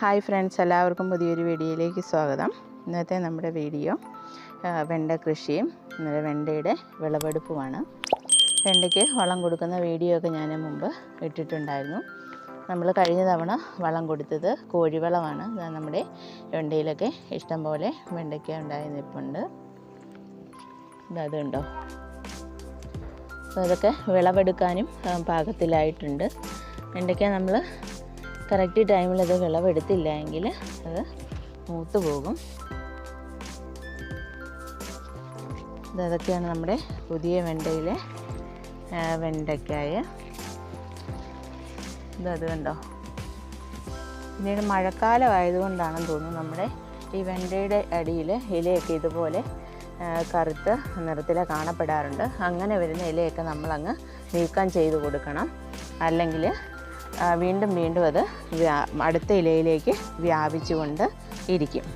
Hi friends എല്ലാവർക്കും പുതിയൊരു വീഡിയോയിലേക്ക് സ്വാഗതം. ഇന്നത്തെ നമ്മുടെ വീഡിയോ വെണ്ട കൃഷിയും ഇന്നലെ വെണ്ടയുടെ വിളവെടുപ്പുമാണ്. വെണ്ടയ്ക്ക് വളം കൊടുക്കുന്ന വീഡിയോ ഒക്കെ ഞാൻ മുമ്പ് ഇട്ടിട്ടുണ്ടായിരുന്നു. നമ്മൾ കഴിഞ്ഞ തവണ വളം കൊടുത്തത് കോഴിവളമാണ്. നമ്മുടെ വെണ്ടയിലൊക്കെ ഇഷ്ടം പോലെ വെണ്ടയ്ക്ക ഉണ്ടായി നിൽപ്പുണ്ട് അതുണ്ടോ അപ്പോൾ അതൊക്കെ വിളവെടുക്കാനും പാകത്തിലായിട്ടുണ്ട്. വെണ്ടയ്ക്ക നമ്മൾ കറക്റ്റ് ടൈമിൽ അത് വിളവെടുത്തില്ല എങ്കിൽ അത് മൂത്ത് പോകും. ഇതൊക്കെയാണ് നമ്മുടെ പുതിയ വെണ്ടയിലെ വെണ്ടയ്ക്കായ. ഇതത് കണ്ടോ? പിന്നീട് മഴക്കാലം ആയതുകൊണ്ടാണെന്ന് തോന്നുന്നു നമ്മുടെ ഈ വെണ്ടയുടെ അടിയിൽ ഇലയൊക്കെ ഇതുപോലെ കറുത്ത് നിറത്തിൽ കാണപ്പെടാറുണ്ട്. അങ്ങനെ വരുന്ന ഇലയൊക്കെ നമ്മളങ്ങ് നീക്കം ചെയ്ത് കൊടുക്കണം. അല്ലെങ്കിൽ വീണ്ടും വീണ്ടും അത് അടുത്ത ഇലയിലേക്ക് വ്യാപിച്ചുകൊണ്ട് ഇരിക്കും.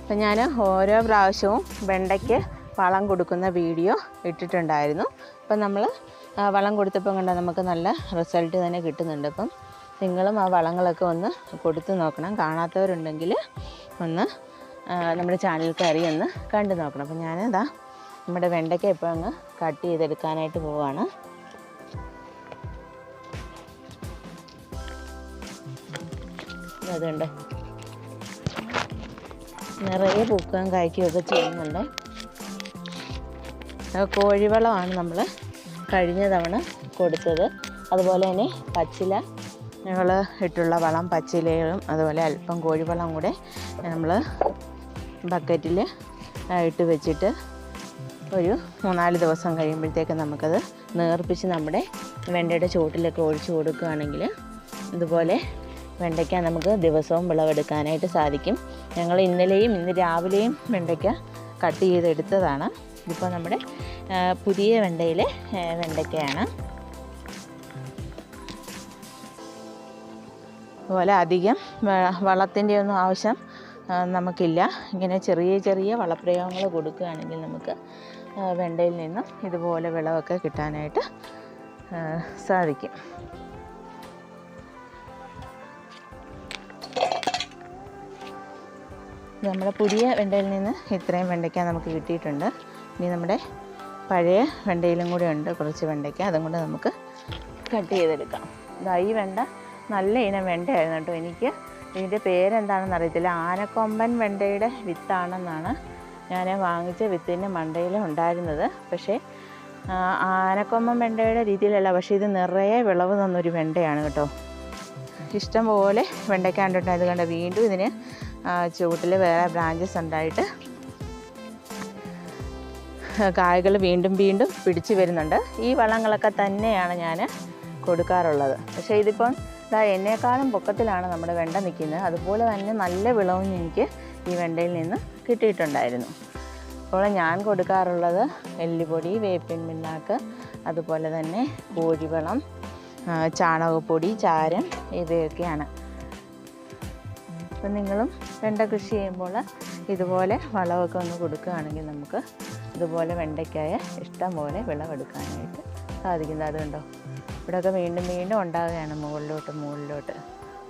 അപ്പം ഞാൻ ഓരോ പ്രാവശ്യവും വെണ്ടയ്ക്ക് വളം കൊടുക്കുന്ന വീഡിയോ ഇട്ടിട്ടുണ്ടായിരുന്നു. അപ്പം നമ്മൾ വളം കൊടുത്തപ്പം കണ്ട നമുക്ക് നല്ല റിസൾട്ട് തന്നെ കിട്ടുന്നുണ്ട്. അപ്പം നിങ്ങളും ആ വളങ്ങളൊക്കെ ഒന്ന് കൊടുത്തു നോക്കണം. കാണാത്തവരുണ്ടെങ്കിൽ ഒന്ന് നമ്മുടെ ചാനൽ കയറി ഒന്ന് കണ്ടു നോക്കണം. അപ്പം ഞാനിതാ നമ്മുടെ വെണ്ടയ്ക്ക ഇപ്പോൾ അങ്ങ് കട്ട് ചെയ്തെടുക്കാനായിട്ട് പോവാണ്. അതുണ്ട്? നിറയെ പൂക്കുകയും കായ്ക്കുകയൊക്കെ ചെയ്യുന്നുണ്ട്. കോഴിവളമാണ് നമ്മൾ കഴിഞ്ഞ തവണ കൊടുത്തത്. അതുപോലെ തന്നെ പച്ചില ഞങ്ങൾ ഇട്ടുള്ള വളം പച്ചിലകളും അതുപോലെ അല്പം കോഴിവളം കൂടെ നമ്മൾ ബക്കറ്റിൽ ഇട്ട് വെച്ചിട്ട് ഒരു മൂന്നാൽ ദിവസം കഴിയുമ്പോഴത്തേക്ക് നമുക്കത് നേർപ്പിച്ച് നമ്മുടെ വെണ്ടയുടെ ചുവട്ടിലൊക്കെ ഒഴിച്ചു കൊടുക്കുകയാണെങ്കിൽ ഇതുപോലെ വെണ്ടയ്ക്ക നമുക്ക് ദിവസവും വിളവെടുക്കാനായിട്ട് സാധിക്കും. ഞങ്ങൾ ഇന്നലെയും ഇന്ന് രാവിലെയും വെണ്ടയ്ക്ക കട്ട് ചെയ്തെടുത്തതാണ്. ഇതിപ്പോൾ നമ്മുടെ പുതിയ വെണ്ടയിലെ വെണ്ടയ്ക്കയാണ്. അതുപോലെ അധികം വളത്തിന്റെ ഒന്നും ആവശ്യം നമുക്കില്ല. ഇങ്ങനെ ചെറിയ ചെറിയ വളപ്രയോഗങ്ങൾ കൊടുക്കുകയാണെങ്കിൽ നമുക്ക് വെണ്ടയിൽ നിന്നും ഇതുപോലെ വിളവൊക്കെ കിട്ടാനായിട്ട് സാധിക്കും. നമ്മുടെ പുതിയ വെണ്ടയിൽ നിന്ന് ഇത്രയും വെണ്ടയ്ക്ക നമുക്ക് കിട്ടിയിട്ടുണ്ട്. ഇനി നമ്മുടെ പഴയ വെണ്ടയിലും കൂടെ ഉണ്ട് കുറച്ച് വെണ്ടയ്ക്ക. അതും കൊണ്ട് നമുക്ക് കട്ട് ചെയ്തെടുക്കാം. ഇതാ ഈ വെണ്ട നല്ല ഇനം വെണ്ടയായിരുന്നു കേട്ടോ. എനിക്ക് ഇതിന്റെ പേരെന്താണെന്ന് അറിയത്തില്ല. ആനക്കൊമ്പൻ വെണ്ടയുടെ വിത്താണെന്നാണ് ഞാൻ വാങ്ങിച്ച വിത്തിന്റെ മണ്ടയിൽ ഉണ്ടായിരുന്നത്. പക്ഷേ ആനക്കൊമ്പൻ വെണ്ടയുടെ രീതിയിലല്ല പക്ഷേ ഇത് നിറയെ വിളവ് തന്നൊരു വെണ്ടയാണ് കേട്ടോ. ഇഷ്ടം പോലെ വെണ്ടയ്ക്ക കണ്ടിട്ടുണ്ട്. അത് കണ്ട വീണ്ടും ഇതിന് ചുവട്ടിൽ വേറെ ബ്രാഞ്ചസ് ഉണ്ടായിട്ട് കായകൾ വീണ്ടും വീണ്ടും പിടിച്ചു വരുന്നുണ്ട്. ഈ വളങ്ങളൊക്കെ തന്നെയാണ് ഞാൻ കൊടുക്കാറുള്ളത്. പക്ഷേ ഇതിപ്പം ഇതാ എന്നേക്കാളും പൊക്കത്തിലാണ് നമ്മുടെ വെണ്ട നിൽക്കുന്നത്. അതുപോലെ തന്നെ നല്ല വിളവും എനിക്ക് ഈ വെണ്ടയിൽ നിന്ന് കിട്ടിയിട്ടുണ്ടായിരുന്നു. അപ്പോൾ ഞാൻ കൊടുക്കാറുള്ളത് എല്ലുപൊടി വേപ്പിൻ പിണ്ണാക്ക് അതുപോലെ തന്നെ കോഴിവളം ചാണകപ്പൊടി ചാരം ഇവയൊക്കെയാണ്. അപ്പം നിങ്ങളും വെണ്ട കൃഷി ചെയ്യുമ്പോൾ ഇതുപോലെ വളമൊക്കെ ഒന്ന് കൊടുക്കുകയാണെങ്കിൽ നമുക്ക് ഇതുപോലെ വെണ്ടയ്ക്കായ ഇഷ്ടം പോലെ വിളവെടുക്കാനായിട്ട് സാധിക്കുന്നത്. അതുകൊണ്ടോ ഇവിടെയൊക്കെ വീണ്ടും വീണ്ടും ഉണ്ടാകുകയാണ് മുകളിലോട്ട് മുകളിലോട്ട്.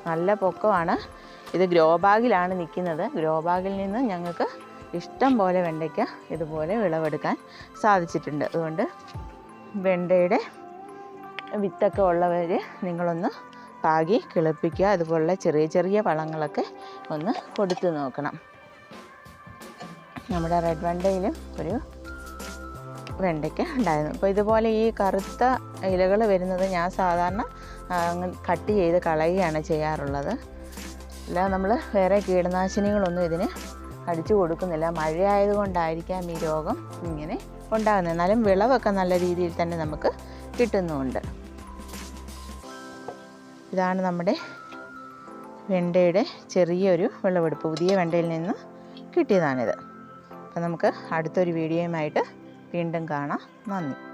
നല്ല പൊക്കമാണ്. ഇത് ഗ്രോ ബാഗിലാണ് നിൽക്കുന്നത്. ഗ്രോ ബാഗിൽ നിന്ന് ഞങ്ങൾക്ക് ഇഷ്ടം പോലെ വെണ്ടയ്ക്ക ഇതുപോലെ വിളവെടുക്കാൻ സാധിച്ചിട്ടുണ്ട്. അതുകൊണ്ട് വെണ്ടയുടെ വിത്തൊക്കെ ഉള്ളവർ നിങ്ങളൊന്ന് പാകി കിളിപ്പിക്കുക. അതുപോലുള്ള ചെറിയ ചെറിയ വളങ്ങളൊക്കെ ഒന്ന് കൊടുത്തു നോക്കണം. നമ്മുടെ റെഡ് വെണ്ടയിലും ഒരു വെണ്ടയ്ക്ക ഉണ്ടായിരുന്നു. അപ്പോൾ ഇതുപോലെ ഈ കറുത്ത ഇലകൾ വരുന്നത് ഞാൻ സാധാരണ കട്ട് ചെയ്ത് കളയുകയാണ് ചെയ്യാറുള്ളത്. അല്ല നമ്മൾ വേറെ കീടനാശിനികളൊന്നും ഇതിന് അടിച്ചു കൊടുക്കുന്നില്ല. മഴയായതുകൊണ്ടായിരിക്കാം ഈ രോഗം ഇങ്ങനെ ഉണ്ടാകുന്നത്. എന്നാലും വിളവൊക്കെ നല്ല രീതിയിൽ തന്നെ നമുക്ക് കിട്ടുന്നുമുണ്ട്. ഇതാണ് നമ്മുടെ വെണ്ടയുടെ ചെറിയൊരു വിളവെടുപ്പ്. പുതിയ വെണ്ടയിൽ നിന്ന് കിട്ടിയതാണിത്. അപ്പം നമുക്ക് അടുത്തൊരു വീഡിയോയുമായിട്ട് വീണ്ടും കാണാം. നന്ദി.